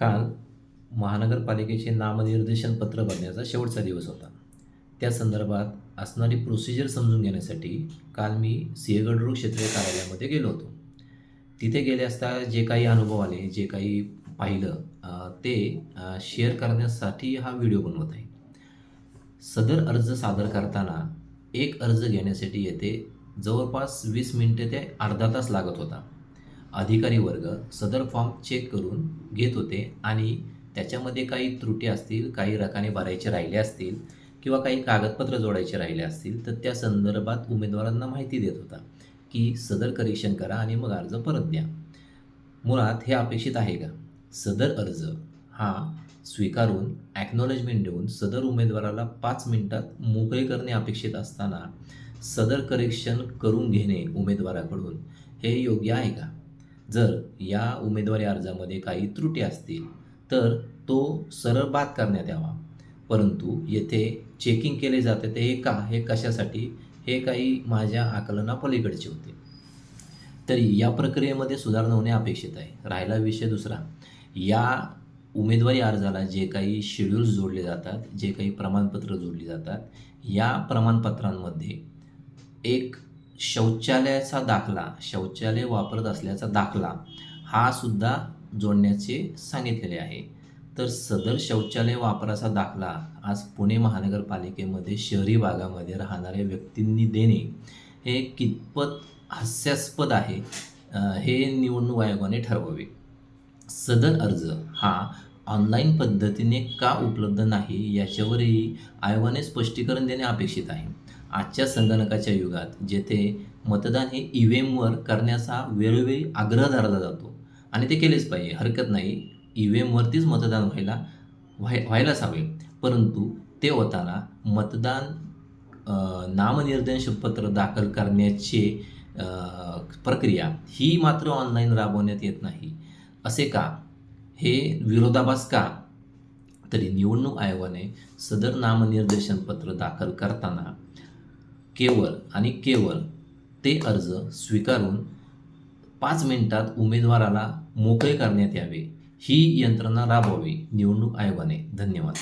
काल महानगरपालिकेचे नामनिर्देशन पत्र भरण्याचा शेवटचा दिवस होता. त्या संदर्भात असणारी प्रोसिजर समजून घेण्यासाठी काल मी सिंहगड क्षेत्रीय कार्यालयामध्ये गेलो होतो. तिथे गेले असता जे काही अनुभव आले जे काही पाहिलं ते शेअर करण्यासाठी हा व्हिडिओ बनवत आहे. सदर अर्ज सादर करताना एक अर्ज घेण्यासाठी येथे जवळपास वीस मिनिटे ते अर्धा तास लागत होता. अधिकारी वर्ग सदर फॉर्म चेक करून घेत होते आणि त्याच्यामध्ये काही त्रुटी असतील काही रकाने भरायचे राहिले असतील किंवा काही कागदपत्र जोडायचे राहिले असतील तर त्या संदर्भात उमेदवारांना माहिती देत होता की सदर करेक्शन करा आणि मग अर्ज परत द्या. मुळात हे अपेक्षित आहे का? सदर अर्ज हा स्वीकारून ॲक्नॉलेजमेंट देऊन सदर उमेदवाराला पाच मिनिटात मोकळे करणे अपेक्षित असताना सदर करेक्शन करून घेणे उमेदवाराकडून हे योग्य आहे का? जर या उमेदवारी अर्जामध्ये काही त्रुटी असतील तर तो सरळ बाद करण्यात यावा. परंतु येथे चेकिंग केले जाते ते हे का हे कशासाठी हे काही माझ्या आकलनापलीकडचे होते. तरी या प्रक्रियेमध्ये सुधारणा होणे अपेक्षित आहे. राहिला विषय दुसरा. या उमेदवारी अर्जाला जे काही शेड्यूल्स जोडले जातात जे काही प्रमाणपत्र जोडली जातात या प्रमाणपत्रांमध्ये एक शौचालयाचा दाखला शौचालय वापरत असल्याचा दाखला हा सुद्धा जोडण्याचे सांगितलेले आहे. तर सदर शौचालय वापराचा दाखला आज पुणे महानगरपालिकेमध्ये शहरी भागामध्ये राहणाऱ्या व्यक्तींनी देणे हे कितपत हास्यास्पद आहे हे निवडणूक आयोगाने ठरवावे. सदर अर्ज हा ऑनलाईन पद्धतीने का उपलब्ध नाही याच्यावरही आयोगाने स्पष्टीकरण देणे अपेक्षित आहे. आजच्या संगणकाच्या युगात जेथे मतदान हे ई व्ही एमवर करण्याचा वेळोवेळी आग्रह धरला जातो आणि ते केलेच पाहिजे. हरकत नाही ई व्ही एमवरतीच मतदान व्हायला व्हाय व्हायलाच हवे. परंतु ते होताना मतदान अ, पत्र दाखल करण्याचे प्रक्रिया ही मात्र ऑनलाईन राबवण्यात येत नाही. असे का? हे विरोधाभास का? तरी निवडणूक आयोगाने सदर नामनिर्देशन पत्र दाखल करताना केवळ आणि केवळ ते अर्ज स्वीकारून पाच मिनिटात उमेदवाराला मोकळे करण्यात यावे. ही यंत्रणा राबवावी. निवडणूक आयोगाने. धन्यवाद.